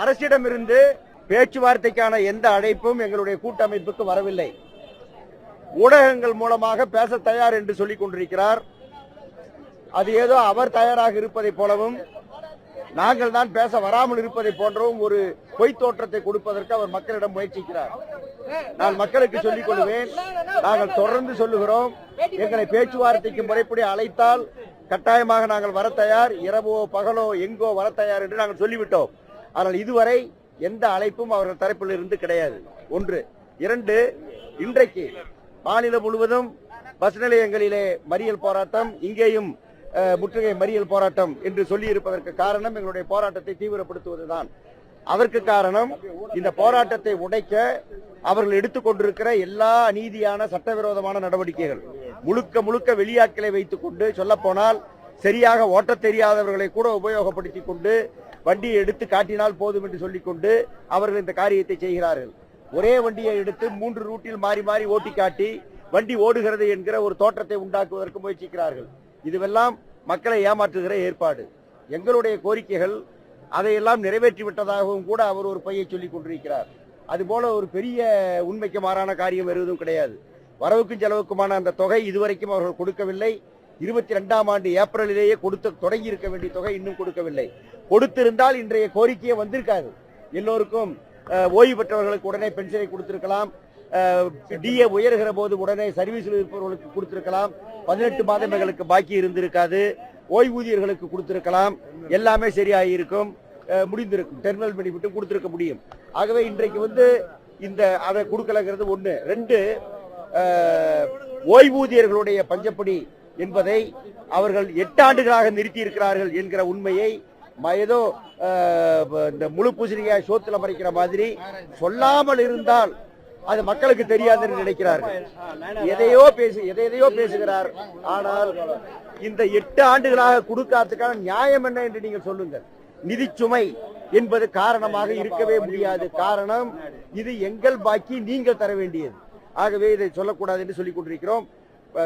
அரசிடமிருந்து பேச்சுவார்த்தைக்கான எந்த அழைப்பும் எங்களுடைய கூட்டமைப்புக்கு வரவில்லை. ஊடகங்கள் மூலமாக பேச தயார் என்று சொல்லிக் கொண்டிருக்கிறார். அது ஏதோ அவர் தயாராக இருப்பதை போலவும் நாங்கள் தான் பேச வராமல் இருப்பதை போன்றவும் ஒரு பொய் தோற்றத்தை கொடுப்பதற்கு அவர் மக்களிடம் முயற்சிக்கிறார். நான் மக்களுக்கு சொல்லிக் கொள்வேன் நாங்கள் தொடர்ந்து சொல்லுகிறோம் எங்களை பேச்சுவார்த்தைக்கு முறைப்படி அழைத்தால் கட்டாயமாக நாங்கள் வர தயார் இரவோ பகலோ எங்கோ வர தயார் என்று நாங்கள் சொல்லிவிட்டோம். ஆனால் இதுவரை எந்த அழைப்பும் அவர்கள் தரப்பில் இருந்து கிடையாது. ஒன்று. இரண்டு இன்றைக்கு மாநிலம் முழுவதும் பஸ் நிலையங்களிலே மறியல் போராட்டம் இங்கேயும் முற்றுகை மறியல் போராட்டம் என்று சொல்லி இருப்பதற்கு காரணம் எங்களுடைய போராட்டத்தை தீவிரப்படுத்துவதுதான். அதற்கு காரணம் இந்த போராட்டத்தை உடைக்க அவர்கள் எடுத்துக்கொண்டிருக்கிற எல்லா நீதியான சட்டவிரோதமான நடவடிக்கைகள். முழுக்க முழுக்க வெளியாட்களை வைத்துக் கொண்டு சொல்ல போனால் சரியாக ஓட்டத் தெரியாதவர்களை கூட உபயோகப்படுத்திக் கொண்டு வண்டியை எடுத்து காட்டினால் போதும் என்று சொல்லிக்கொண்டு அவர்கள் இந்த காரியத்தை செய்கிறார்கள். ஒரே வண்டியை எடுத்து மூன்று ரூட்டில் மாறி மாறி ஓட்டி காட்டி வண்டி ஓடுகிறது என்கிற ஒரு தோற்றத்தை உண்டாக்குவதற்கு முயற்சிக்கிறார்கள். இதுவெல்லாம் மக்களை ஏமாற்றுகிற ஏற்பாடு. எங்களுடைய கோரிக்கைகள் அதையெல்லாம் நிறைவேற்றி விட்டதாகவும் கூட அவர் ஒரு பையை சொல்லிக் கொண்டிருக்கிறார். அதுபோல ஒரு பெரிய உண்மைக்கு மாறான காரியம் எதுவும் கிடையாது. வரவுக்கும் செலவுக்குமான அந்த தொகை இதுவரைக்கும் அவர்கள் கொடுக்கவில்லை. இருபத்தி ரெண்டாம் ஆண்டு ஏப்ரலிலேயே கொடுத்து தொடங்கி இருக்க வேண்டிய தொகை இன்னும் கொடுக்கவில்லை. கொடுத்திருந்தால் இன்றைய கோரிக்கையே வந்திருக்காது. எல்லோருக்கும் ஓய்வு பெற்றவர்களுக்கு உடனே பென்ஷனை கொடுத்திருக்கலாம். டிஏ உயர்கிற போது உடனே சர்வீஸில் இருப்பவர்களுக்கு கொடுத்திருக்கலாம். பதினெட்டு மாதங்களுக்கு பாக்கி இருந்திருக்காது. ஓய்வூதியர்களுக்கு கொடுத்திருக்கலாம். எல்லாமே சரியாக இருக்கும் முடிந்திருக்கும். டெர்மினல் பெனிஃபிட்டும் கொடுத்திருக்க முடியும். ஆகவே இன்றைக்கு வந்து இந்த அதை கொடுக்கலங்கிறது ஒன்று ரெண்டு ஓய்வூதியர்களுடைய பஞ்சப்படி என்பதை அவர்கள் எட்டு ஆண்டுகளாக நிறுத்தி இருக்கிறார்கள் என்கிற உண்மையை ஏதோ இந்த முழு பூசணிக்காய் சோத்துல மறைக்கிற மாதிரி சொல்லாமல் இருந்தால் அது மக்களுக்கு தெரியாது என்று நினைக்கிறார்கள். எதையோ பேசு எதை எதையோ பேசுகிறார். ஆனால் இந்த எட்டு ஆண்டுகளாக கொடுக்காததுக்கான நியாயம் என்ன என்று நீங்கள் சொல்லுங்கள். நிதி சுமை என்பது காரணமாக இருக்கவே முடியாது. காரணம் இது எங்கள் பாக்கி நீங்கள் தர வேண்டியது. ஆகவே இதை சொல்லக்கூடாது என்று சொல்லிக் கொண்டிருக்கிறோம்.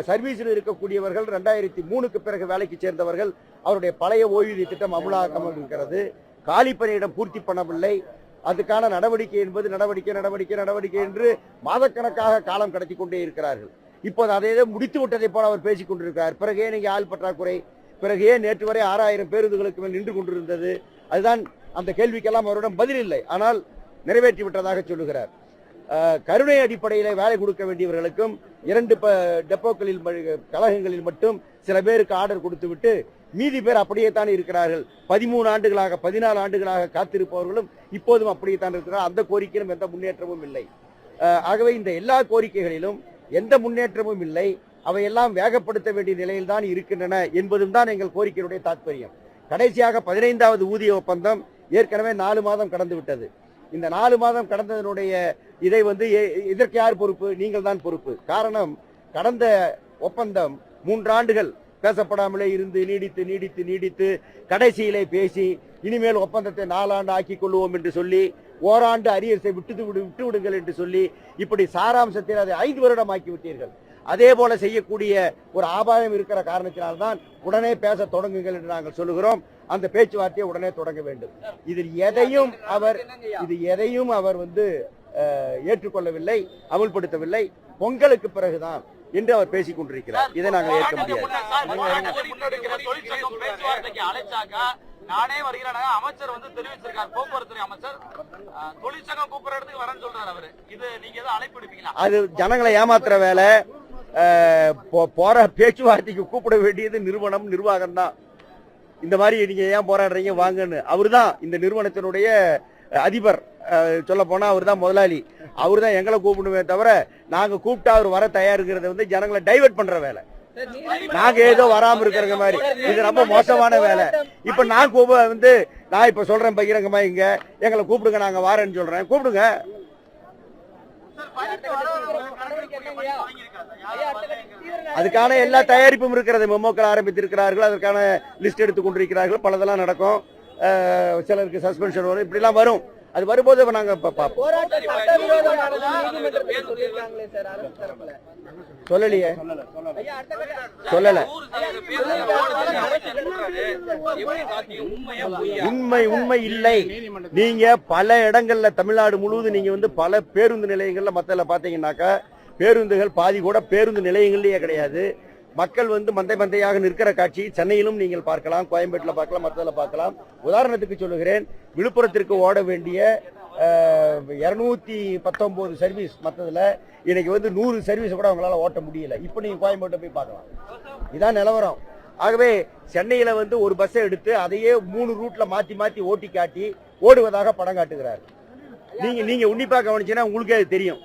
சர்வீஸில் இருக்கக்கூடியவர்கள் ரெண்டாயிரத்தி மூணுக்கு பிறகு வேலைக்கு சேர்ந்தவர்கள் அவருடைய பழைய ஓய்வூதிய திட்டம் அமலாக்காமல் இருக்கிறது காலி பணியிடம் பூர்த்தி பண்ணவில்லை. அதுக்கான நடவடிக்கை என்பது நடவடிக்கை நடவடிக்கை நடவடிக்கை என்று மாதக்கணக்காக காலம் கடத்தி கொண்டே இருக்கிறார்கள். இப்போது அதை ஏதோ முடித்து விட்டதை போல அவர் பேசிக் கொண்டிருக்கிறார். பிறகு ஏன் ஆள் பற்றாக்குறை பிறகு ஏன் நேற்று வரை ஆறாயிரம் பேருந்துகளுக்கு மேல் நின்று கொண்டிருந்தது. அதுதான் அந்த கேள்விக்கெல்லாம் அவரிடம் பதில் இல்லை. ஆனால் நிறைவேற்றி விட்டதாக சொல்லுகிறார். கருணை அடிப்படையில் வேலை கொடுக்க வேண்டியவர்களுக்கும் இரண்டு ப- டெப்போக்களில் கழகங்களில் மட்டும் சில பேருக்கு ஆர்டர் கொடுத்துவிட்டு மீதி பேர் அப்படியே தான் இருக்கிறார்கள். பதிமூணு ஆண்டுகளாக பதினாலு ஆண்டுகளாக காத்திருப்பவர்களும் இப்போதும் அப்படியே தான் இருக்கிறார் அந்த கோரிக்கையிலும் எந்த முன்னேற்றமும் இல்லை. ஆகவே இந்த எல்லா கோரிக்கைகளிலும் எந்த முன்னேற்றமும் இல்லை. அவையெல்லாம் வேகப்படுத்த வேண்டிய நிலையில் தான் இருக்கின்றன என்பதும் தான் எங்கள் கோரிக்கையுடைய தாற்பயம் கடைசியாக பதினைந்தாவது ஊதிய ஒப்பந்தம் ஏற்கனவே நாலு மாதம் கடந்து விட்டது. இந்த நாலு மாதம் கடந்ததனுடைய இதை வந்து எ- இதற்கு யார் பொறுப்பு? நீங்கள் தான் பொறுப்பு. காரணம் கடந்த ஒப்பந்தம் மூன்றாண்டுகள் பேசப்படாமலே இருந்து நீடித்து நீடித்து நீடித்து கடைசியிலே பேசி இனிமேல் ஒப்பந்தத்தை நாலாண்டு ஆக்கிக் கொள்வோம் என்று சொல்லி ஓராண்டு அரியர்ஸை விட்டு விடு விட்டு விடுங்கள் என்று சொல்லி இப்படி சாராம்சத்தில் அதை ஐந்து வருடம் ஆக்கி விட்டீர்கள். அதே போல செய்யக்கூடிய ஒரு ஆபாயம் இருக்கிற காரணத்தினால்தான் உடனே பேச தொடங்குங்கள் என்று நாங்கள் சொல்லுகிறோம். அந்த பேச்சுவார்த்தையை உடனே தொடங்க வேண்டும். இதில் எதையும் அவர் இது எதையும் அவர் வந்து ஏற்றுக்கொள்ளவில்லை அமுல்படுத்தவில்லை. பொங்கலுக்கு பிறகுதான் என்று அவர் பேசிக் கொண்டிருக்கிறார். இதை நாங்கள் ஏற்க முடியாது. நானே வருகிறேன் அமைச்சர் வந்து தெரிவிச்சிருக்கார் போக்குவரத்து அமைச்சர். தொழிற்சங்கம் கூப்பிடுற இடத்துக்கு வரேன்னு சொல்றாரு அவரு. இது நீங்க எதுவும் அழைப்பு எடுப்பீங்களா அது ஜனங்களை ஏமாத்துற வேலை. போற பேச்சுவார்த்தைக்கு கூப்பிட வேண்டியது நிறுவனம் நிர்வாகம் தான். இந்த மாதிரி நீங்க ஏன் போராடுறீங்க? வாங்கன்னு. அவர்தான் இந்த நிறுவனத்தினுடைய அதிபர். சொல்ல போனா அவர் தான் முதலாளி. அவர் தான் எங்களை கூப்பிடுமே தவிர நாங்க கூப்பிட்டா அவர் வர தயாருங்கிறத வந்து ஜனங்களை டைவர்ட் பண்ற வேலை. நாங்க ஏதோ வராம இருக்கிறங்க மாதிரி. இது ரொம்ப மோசமான வேலை. இப்ப நான் கூப்ப வந்து நான் இப்ப சொல்றேன் பகிரங்கமா இங்க. எங்களை கூப்பிடுங்க நாங்க வாரேன்னு சொல்றேன். கூப்பிடுங்க. அதுக்கான எல்லா தயாரிப்பும் இருக்கிறது. மெமோக்கள் ஆரம்பித்திருக்கிறார்கள். அதற்கான லிஸ்ட் எடுத்துக் கொண்டிருக்கிறார்கள். பலதெல்லாம் நடக்கும். சிலருக்கு சஸ்பென்ஷன் வரும். இப்படிலாம் வரும். அது வரும்போது இப்ப நாங்க சொல்லலையே. சொல்லல. உண்மை உண்மை இல்லை. நீங்க பல இடங்கள்ல தமிழ்நாடு முழுவதும் நீங்க வந்து பல பேருந்து நிலையங்கள்ல மத்தல பாத்தீங்கன்னாக்கா பேருந்துகள் பாதி கூட பேருந்து நிலையங்கள்லயே கிடையாது. மக்கள் வந்து மந்தை மந்தையாக நிற்கிற காட்சி சென்னையிலும் நீங்கள் பார்க்கலாம் கோயம்பேட்டில் பார்க்கலாம் மற்றதில் பார்க்கலாம். உதாரணத்துக்கு சொல்லுகிறேன் விழுப்புரத்திற்கு ஓட வேண்டிய இரநூத்தி பத்தொம்போது சர்வீஸ் மற்றதில் இன்னைக்கு வந்து நூறு சர்வீஸ் கூட அவங்களால ஓட்ட முடியல. இப்போ நீங்கள் கோயம்பேட்டை போய் பார்க்கலாம். இதான் நிலவரம். ஆகவே சென்னையில் வந்து ஒரு பஸ்ஸை எடுத்து அதையே மூணு ரூட்டில் மாற்றி மாற்றி ஓட்டி காட்டி ஓடுவதாக படம் காட்டுகிறார். நீங்கள் நீங்கள் உன்னிப்பாக கவனிச்சுன்னா உங்களுக்கே அது தெரியும்.